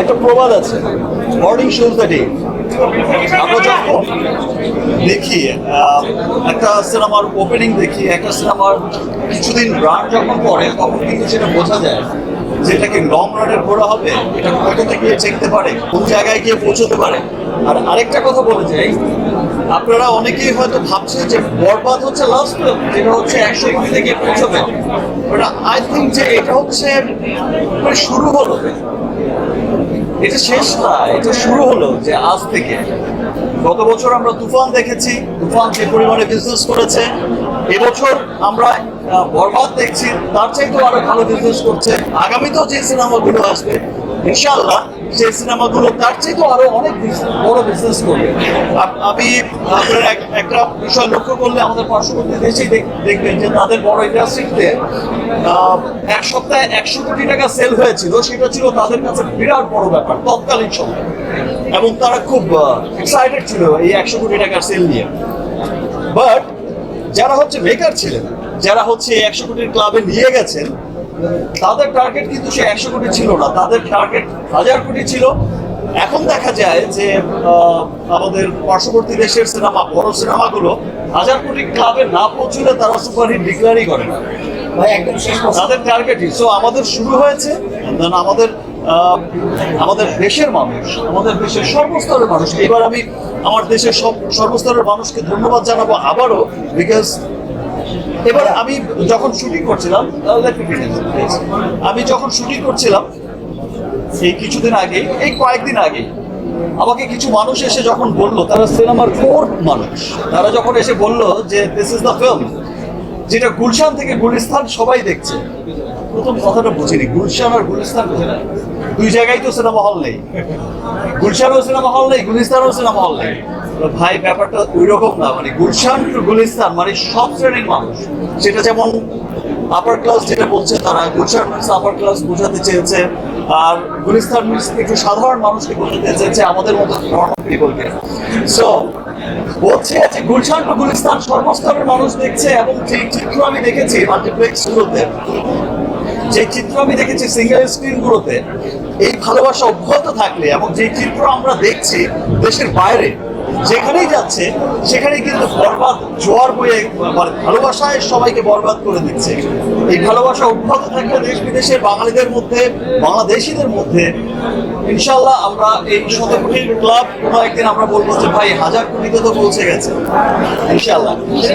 একটা প্রবাদ আছে। মর্নিং শোজ দ্য ডে দেখি একটা সিনেমার ওপেনিং দেখি, একটা সিনেমার কিছুদিন রান যখন পরে তখন কিন্তু সেটা বোঝা যায় যে এটা কি লং রানের ঘোরা হবে, এটা কত থেকে চেকতে পারে, কোন জায়গায় গিয়ে পৌঁছতে পারে। আর আরেকটা কথা বলে যাই আপনারা অনেকেই হয়তো ভাবছেন যে বরবাদ হচ্ছে লাস্ট ফিল্ম যেটা হচ্ছে একশো কোটি থেকে পৌঁছবে। আই থিঙ্ক যে এটা হচ্ছে মানে শুরু হলো। এটা শেষ না, এটা শুরু হলো যে আজ থেকে। গত বছর আমরা তুফান দেখেছি, তুফান যে পরিমাণে বিজনেস করেছে, এবছর আমরা বরবাদ দেখছি, তার চাইতেও আরও ভালো বিজনেস করছে। আগামীতেও যে সিনেমাগুলো আসবে ইনশাআল্লাহ সেই সিনেমাগুলো তার চাইতেও আরও অনেক বড় বিজনেস করবে। আমি আপনার একটা বিষয় লক্ষ্য করলে আমাদের পার্শ্ববর্তী দেশেই দেখ- দেখবেন যে তাদের বড় ইন্ডাস্ট্রিতে এক সপ্তাহে একশো কোটি টাকা সেল হয়েছিল, সেটা ছিল তাদের কাছে বিরাট বড় ব্যাপার, তৎকালীন সময়। এবং তারা খুব এক্সাইটেড ছিল এই একশো কোটি টাকার সেল নিয়ে। বাট যারা হচ্ছে মেকার ছিলেন, যারা হচ্ছে একশো কোটির ক্লাবে নিয়ে গেছেন তাদের টার্গেট কিন্তু সে একশো কোটি ছিল না তাদের টার্গেট হাজার কোটি ছিল। এখন দেখা যায় যে আমাদের পার্শ্ববর্তী দেশের সিনেমা বড় সিনেমাগুলো হাজার কোটি ক্লাবে না পৌঁছলে তারা সুপারহিট ডিক্লারই করে না। তাদের টার্গেটই সো আমাদের শুরু হয়েছে আমাদের আমাদের দেশের মানুষ আমাদের দেশের সর্বস্তরের মানুষ। এবার আমি আমার দেশের সব সর্বস্তরের মানুষকে ধন্যবাদ জানাব আবারও বিকজ এবার আমি যখন শুটিং করছিলাম. আমি যখন শুটিং করছিলাম, এই কিছুদিন আগে, এই কয়েকদিন আগে, আমাকে কিছু মানুষ এসে যখন বলল, তারা সিনেমার কোর মানুষ। তারা যখন এসে বলল যে দিস ইজ দ্য ফিল্ম যেটা গুলশান থেকে গুলিস্তান সবাই দেখছে। প্রথম কথাটা বুঝিনি, গুলশান আর গুলিস্তান বুঝে না। দুই জায়গায় তো সিনেমা হল নেই। গুলশানও সিনেমা হল নেই, গুলিস্তানও সিনেমা হল নেই। ভাই, ব্যাপারটা ওই রকম না। মানে গুলশান টু গুলিস্তান মানে সব শ্রেণির মানুষ। সেটা যেমন আপার ক্লাস যেটা বলছে তারা, গুলশান মিনস আপার ক্লাস বোঝাতে চেয়েছে, আর গুলিস্তান মিনস একটু সাধারণ মানুষকে বোঝাতে চেয়েছে, আমাদের মতো নর্মাল পিপলকে সো বলছে যে গুলশান টু গুলিস্তান সর্বস্তরের মানুষ দেখছে এবং যে চিত্র আমি দেখেছি মাল্টিপ্লেক্স গুলোতে, যে চিত্র আমি দেখেছি সিঙ্গেল স্ক্রিন গুলোতে, এই ভালোবাসা অব্যাহত থাকলে এবং যে চিত্র আমরা দেখছি দেশের বাইরে যেখানেই যাচ্ছে সেখানে কিন্তু বরবাদ, জোয়ার বয়ে মানে ভালোবাসায় সবাইকে বরবাদ করে দিচ্ছে। এই ভালোবাসা অব্যাহত থাকলে দেশ বিদেশে বাঙালিদের মধ্যে, বাংলাদেশিদের মধ্যে ইনশাল্লাহ আমরা এই শত কোটির ক্লাব, কোনো একদিন আমরা বলব যে, ভাই, হাজার কোটিতে তো পৌঁছে গেছে। ইনশাল্লাহ